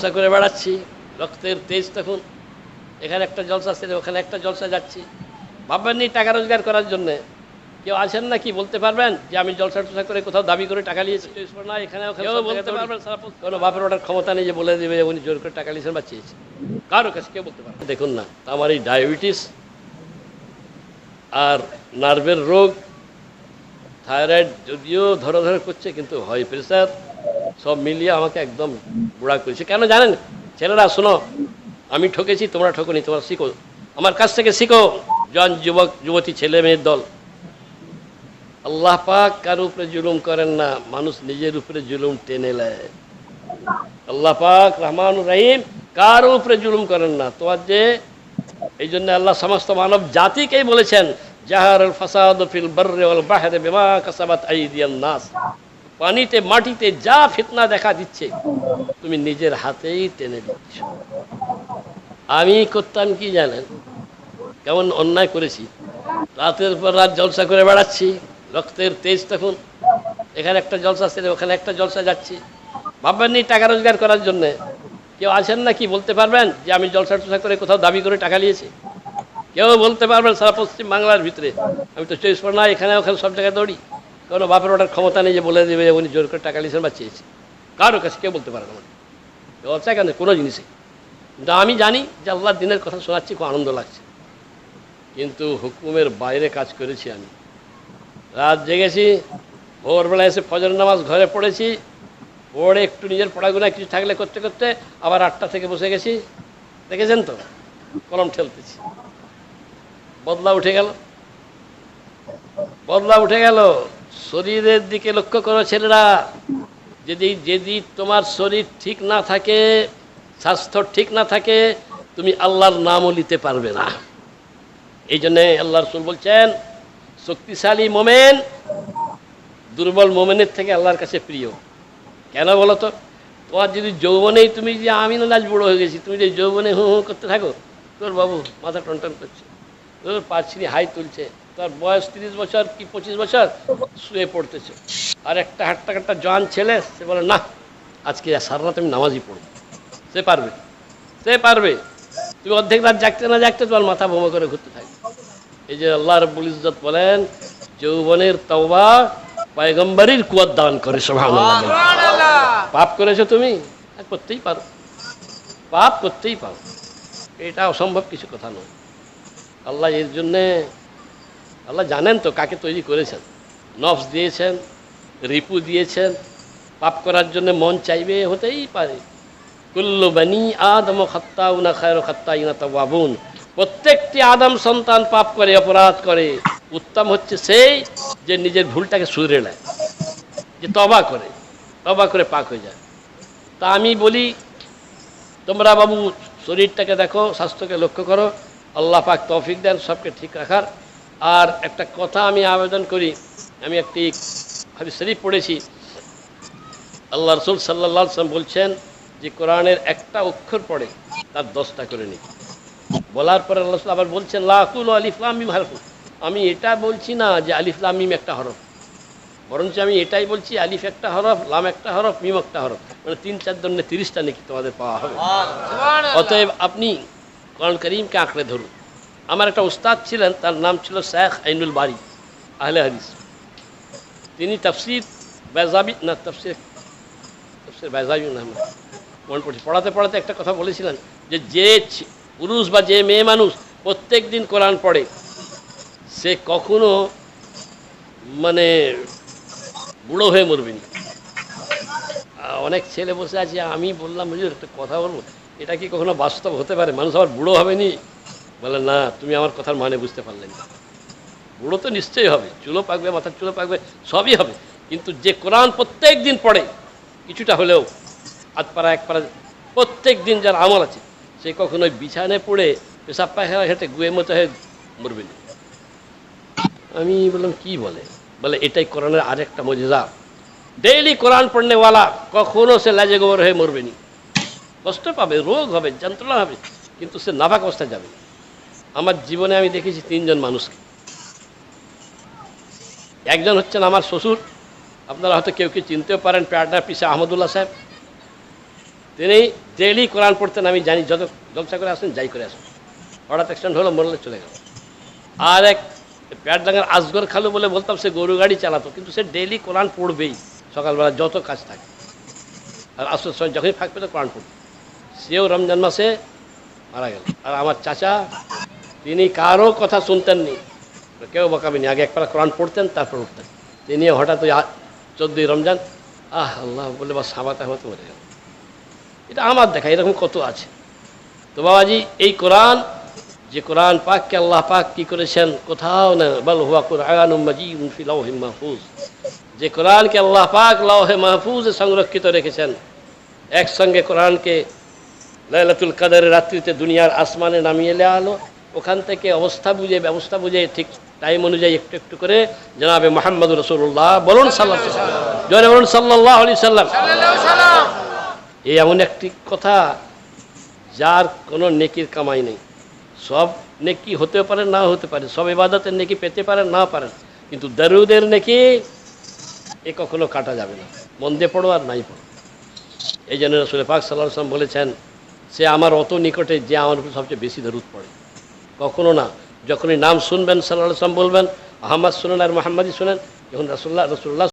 জলসা করে বেড়াচ্ছি, রক্তের তেজ তখন। এখানে একটা জলসা ছেড়ে ওখানে একটা জলসা যাচ্ছি। ভাববেন নি টাকা রোজগার করার জন্যে। কেউ আছেন না কি বলতে পারবেন যে আমি জলসা টলসা করে কোথাও দাবি করে টাকা নিয়েছি? কোনো বাপের ওটার ক্ষমতা নেই যে বলে দেবে উনি জোর করে টাকা নিয়েছেন বা চেয়েছেন। কারও কাছে কেউ বলতে পারবেন দেখুন না আমার এই ডায়াবেটিস আর নার্ভের রোগ, থাইরয়েড যদিও ধরে ধরে করছে, কিন্তু হয় প্রেশার সব মিলিয়ে আমাকে একদম বুড়া করেছে। কেন জানেন? ছেলেরা, শোনো, আমি ঠকেছি, তোমরা ঠকনি, তোমরা শিখো। আমার কাছ থেকে শিখো, জন যুবক, যুবতী, ছেলে মেয়ের দল। আল্লাহ পাক কারও উপরে জুলুম করেন না, মানুষ নিজের উপরে জুলুম টেনে নেয়। আল্লাহ পাক রহমান রহিম কারও উপরে জুলুম করেন না। তোমার যে, এই জন্য আল্লাহ সমস্ত মানব জাতিকেই বলেছেন জাহার ফাসাদ ফিল বর্রে বাহরে বিমা কাসাবাত আইদিয়ান নাস। পানিতে, মাটিতে যা ফিতনা দেখা দিচ্ছে, তুমি নিজের হাতেই টেনে দিচ্ছ। আমি করতাম কি জানেন? কেমন অন্যায় করেছি। রাতের পর রাত জলসা করে বেড়াচ্ছি, রক্তের তেজ তখন। এখানে একটা জলসা ছেড়ে ওখানে একটা জলসা যাচ্ছি। ভাববেন নি টাকা রোজগার করার জন্যে। কেউ আছেন না কি বলতে পারবেন যে আমি জলসা টলসা করে কোথাও দাবি করে টাকা নিয়েছি? কেউ বলতে পারবেন সারা পশ্চিম বাংলার ভিতরে। আমি তো চব্বিশ পরগনা এখানে ওখানে সব জায়গায় দৌড়ি। কোনো বাপের ওটার ক্ষমতা নেই যে বলে দেবে উনি জোর করে টাকা নিয়েছেন বা চেয়েছে। কারও কাছে কেউ বলতে পারে না ব্যবসা কেন কোনো জিনিসে। কিন্তু আমি জানি যে আল্লাহর দিনের কথা শোনাচ্ছি, খুব আনন্দ লাগছে। কিন্তু হুকুমের বাইরে কাজ করেছি আমি। রাত জেগেছি ভোরবেলা এসে ফজর নামাজ ঘরে পড়েছি, পড়ে একটু নিজের পড়াগুনা কিছু থাকলে করতে করতে আবার আটটা থেকে বসে গেছি। দেখেছেন তো? কলম ঠেলতেছি। বদলা উঠে গেল। বদলা উঠে গেল। শরীরের দিকে লক্ষ্য করো ছেলেরা। যদি যদি তোমার শরীর ঠিক না থাকে, স্বাস্থ্য ঠিক না থাকে, তুমি আল্লাহর নামও নিতে পারবে না। এই জন্যে আল্লাহ রসুল বলছেন, শক্তিশালী মোমেন দুর্বল মোমেনের থেকে আল্লাহর কাছে প্রিয়। কেন বলো তো? তোমার যদি যৌবনেই তুমি যে আমি না আজ বুড়ো হয়ে গেছি, তুমি যে যৌবনে হু হু করতে থাকো, তোর বাবু মাথা টনটন করছে, তোর পাঁচনি হাই তুলছে তোর বয়স তিরিশ বছর কি পঁচিশ বছর? শুয়ে পড়তেছে। আর একটা হাট্টা কাট্টা জওয়ান ছেলে সে বলে না আজকে সারা রাত আমি নামাজই পড়ব। সে পারবে। সে পারবে। তুমি অর্ধেক রাত জাগতে না জাগতে তোমার মাথা বোমা করে ঘুরতে থাকবে। এই যে আল্লাহ রব্বুল ইজ্জত বলেন যৌবনের তওবা পয়গম্বরীর কুয়ার দান করে পাপ করেছ তুমি? হ্যাঁ, করতেই পারো। পাপ করতেই পারো। এটা অসম্ভব কিছু কথা নয়। আল্লাহ এর জন্যে আল্লাহ জানেন তো কাকে তৈরি করেছেন। নফস দিয়েছেন, রিপু দিয়েছেন, পাপ করার জন্য মন চাইবে, হতেই পারে। কুল্লু বানি আদম খাত্তা উনা খায়র খাত্তা ইনা তাওয়াবুন। প্রত্যেকটি আদম সন্তান পাপ করে, অপরাধ করে। উত্তম হচ্ছে সেই যে নিজের ভুলটাকে সুরে নেয়, যে তবা করে তবা করে পাক হয়ে যায়। তা আমি বলি, তোমরা বাবু, শরীরটাকে দেখো, স্বাস্থ্যকে লক্ষ্য করো। আল্লাহ পাক তৌফিক দেন, সবকে ঠিক রাখার। আর একটা কথা আমি আবেদন করি আমি একটি হাদিস শরীফ পড়েছি। আল্লাহ রসুল সাল্লাম বলছেন যে কোরআনের একটা অক্ষর পড়ে তার দশটা করে নিই। বলার পরে আল্লাহ আবার বলছেন লাকুল আলিফলামিম হারফু। আমি এটা বলছি না যে আলিফলামিম একটা হরফ। বরঞ্চ আমি এটাই বলছি আলিফ একটা হরফ লাম একটা হরফ মিম একটা হরফ। মানে তিন চার দণ্ডে তিরিশটা নাকি তোমাদের পাওয়া হবে। অতএব আপনি কোরআন করিমকে আঁকড়ে ধরুন। আমার একটা উস্তাদ ছিলেন, তার নাম ছিল শেখ আইনুল বাড়ি আহলে হাদিস। তিনি তফসির বেজাবি না, তফসির তফসির বেজাবি না মনে পড়ছে। পড়াতে পড়াতে একটা কথা বলেছিলেন যে যে পুরুষ বা যে মেয়ে মানুষ প্রত্যেক দিন কোরআন পড়ে, সে কখনো মানে বুড়ো হয়ে মরবে না। অনেক ছেলে বসে আছে, আমি বললাম, হুজুর, একটা কথা বলব। এটা কি কখনো বাস্তব হতে পারে? মানুষ আবার বুড়ো হবে নি? বলে, না, তুমি আমার কথার মানে বুঝতে পারলে না। বুড়ো তো নিশ্চয়ই হবে, চুলো পাকবে, মাথার চুলো পাকবে, সবই হবে। কিন্তু যে কোরআন প্রত্যেক দিন পড়ে, কিছুটা হলেও আধ পাড়া এক পাড়া প্রত্যেক দিন যার আমল আছে, সে কখনো বিছানায় পড়ে, পেশাব পায়খানা হেঁটে গুয়ে মতো হয়ে মরবে না। আমি বললাম, কি বলে? বলে, এটাই কোরআনের আরেকটা মজেদা ডেইলি কোরআন পড়নেওয়ালা কখনো সে লাজে গোবর হয়ে মরবে নি। কষ্ট পাবে, রোগ হবে, যন্ত্রণা হবে, কিন্তু সে নাভাক অবস্থায় যাবে। আমার জীবনে আমি দেখেছি তিনজন মানুষকে। একজন হচ্ছেন আমার শ্বশুর, আপনারা হয়তো কেউ কেউ চিনতেও পারেন প্যাডার পিসা আহমদুল্লাহ সাহেব। তিনি ডেইলি কোরআন পড়তেন, আমি জানি, যত জলসা করে আসেন, যাই করে আসেন। হঠাৎ অ্যাক্সিডেন্ট হলো, মরলে চলে গেল। আর এক প্যাটডাঙ্গার আসগর খালু বলে বলতাম, সে গরু গাড়ি চালাতো, কিন্তু সে ডেইলি কোরআন পড়বেই, সকালবেলা যত কাজ থাকে। আর আসর সময় যখনই ফাঁক পেতো কোরআন পড়বে সেও রমজান মাসে মারা গেল। আর আমার চাচা তিনি কারও কথা শুনতেননি। কেউ বকাবেনি। আগে একবার কোরআন পড়তেন, তারপর উঠতেন। তিনি হঠাৎ ওই চোদ্দই রমজান, আহ আল্লাহ বলে বা সামাতে হামাতে মরে গেল। এটা আমার দেখা, এরকম কত আছে? তো বাবাজি, এই কোরআন, যে কোরআন পাককে আল্লাহ পাক কি করেছেন? কোথাও না, বল হুয়া কোরআন ফি মাহফুজ। যে কোরআনকে আল্লাহ পাক লাউহে মাহফুজে সংরক্ষিত রেখেছেন, একসঙ্গে কোরআনকে লাইলাতুল কাদের রাত্রিতে দুনিয়ার আসমানে নামিয়ে নেওয়া আলো ওখান থেকে অবস্থা বুঝে ব্যবস্থা বুঝে ঠিক টাইম অনুযায়ী একটু একটু করে জানাবে মোহাম্মদ রসুল্লাহ বলুন সাল্লাহ জয় বলুন সাল্লাহ আলি সাল্লাম। এই এমন একটি কথা যার কোনো নেকির কামাই নেই। সব নেকি হতে পারে না হতে পারে সব এবাদতের নেকি পেতে পারেন না পারেন কিন্তু দারুদের নেকি এ কখনো কাটা যাবে না। মন দিয়ে পড়ো আর নাই পড়ো। এই জন্য রসুল পাক সাল্লাহ বলেছেন সে আমার অত নিকটে যে আমার উপর সবচেয়ে বেশি দরুদ পড়ে। কখনো না। যখনই নাম শুনবেন সাল্লাহ সাল্লাম বলবেন, আহমদ শুনেন আর মোহাম্মদই শুনেন, যখন রসুল্লাহ রসুল্লাহ